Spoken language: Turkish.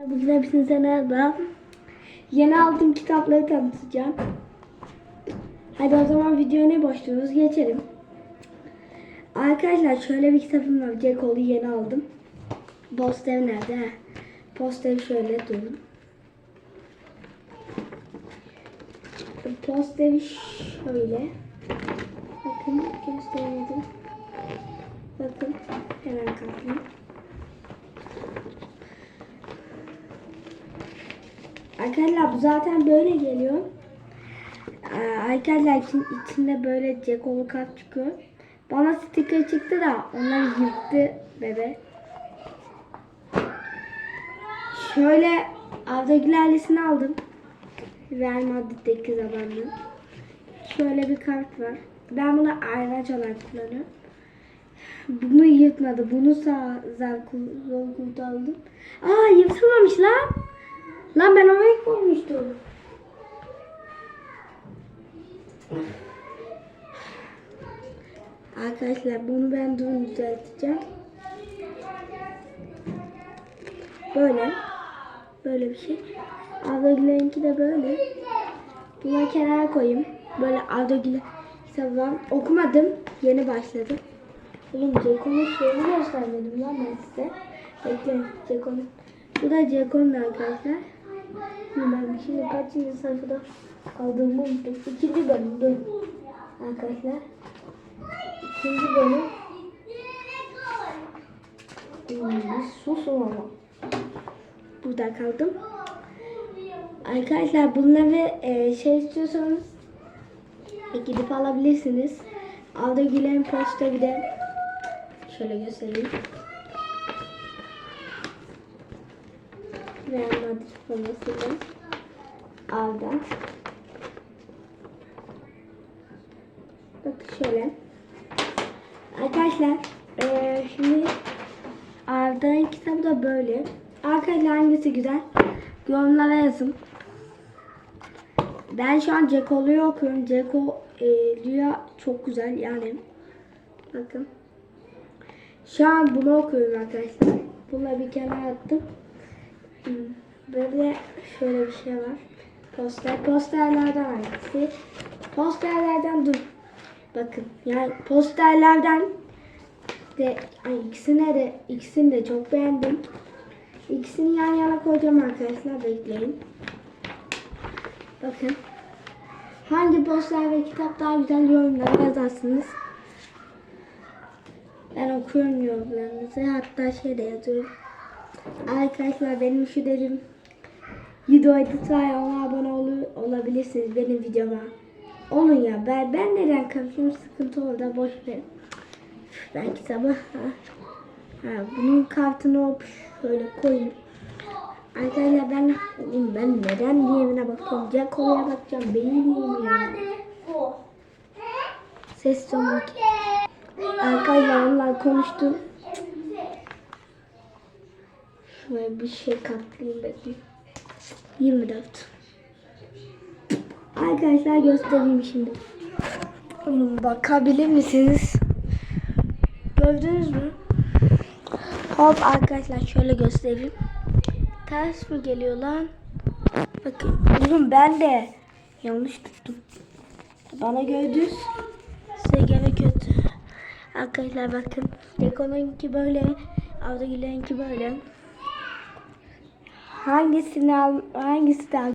Bugün hepinize merhaba. Yeni aldığım kitapları tanıtacağım. Hadi o zaman videoya ne başlıyoruz? Geçelim. Arkadaşlar şöyle bir kitabım var. Hall'u yeni aldım. Poster nerede? Heh. Poster şöyle durun. Posteri şöyle. Bakın göstermedim. Bakın hemen kaplayayım. Arkadaşlar bu zaten böyle geliyor. Ee, Arkadaşlar için, içinde böyle Jackolu kart çıkıyor. Bana sticker çıktı da onları yırttı bebe. Şöyle Arda Gül ailesini aldım. Real Madrid'deki zamanlı. Şöyle bir kart var. Ben bunu ayraç olarak kullanıyorum. Bunu yırtmadı. Bunu sağ zar zor kurtardım. Aa yırtılmamış. Lan Arkadaşlar bunu ben durun düzelteceğim. Böyle. Böyle bir şey. Ardagüler'inki de böyle. Buna kenara koyayım. Böyle Ardagüler kitabı var. Okumadım. Yeni başladım. Oğlum Ceko'nun şeyini göstermedim lan ben size. Bekleyin Ceko'nun. Bu da Ceko'nun arkadaşlar. Ben şimdi kaçıncı sayfada kaldığımı unuttum. İkinci bölüm dur. Arkadaşlar. İkinci bölüm. Susun ama. Burada kaldım. Arkadaşlar bunları e, şey istiyorsanız e, gidip alabilirsiniz. Alda Gülen posta bir de şöyle göstereyim. Real Madrid formasıyla aldı. Bakın şöyle. Arkadaşlar eee, şimdi Arda'nın kitabı da böyle. Arkadaşlar hangisi güzel? Yorumlara yazın. Ben şu an Cekolu'yu okuyorum. Ceko e, çok güzel yani. Bakın. Şu an bunu okuyorum arkadaşlar. Bununla bir kenara attım. Hmm, Böyle şöyle bir şey var. Poster. Posterlerden hangisi? Posterlerden dur. Bakın yani posterlerden de ay, ikisine de ikisini de çok beğendim. İkisini yan yana koyacağım arkadaşlar bekleyin. Bakın. Hangi poster ve kitap daha güzel yorumlara yazarsınız. Ben okuyorum yorumlarınızı. Hatta şey de yazıyorum. Arkadaşlar benim şu dedim video edit var ya ona abone ol olabilirsiniz benim videoma. Olun ya ben, ben neden karışıyorum sıkıntı orada boş ver. Ben kitabı ha, bunun kartını hop şöyle koyayım. Arkadaşlar ben ben neden diyemine bakıyorum. Jaco'ya bakacağım. Beyniyim ya. Ses tonu. Arkadaşlar onlar konuştu. Şöyle bir şey katlayayım bakayım. 24. Arkadaşlar göstereyim şimdi. Bakabilir misiniz? Gördünüz mü? Hop arkadaşlar şöyle göstereyim. Ters mi geliyor lan? Bakın. Oğlum ben de yanlış tuttum. Bana göre. Size göre kötü. Arkadaşlar bakın. Dekonunki böyle. Avdagilerinki böyle. Hangisini al, hangisi daha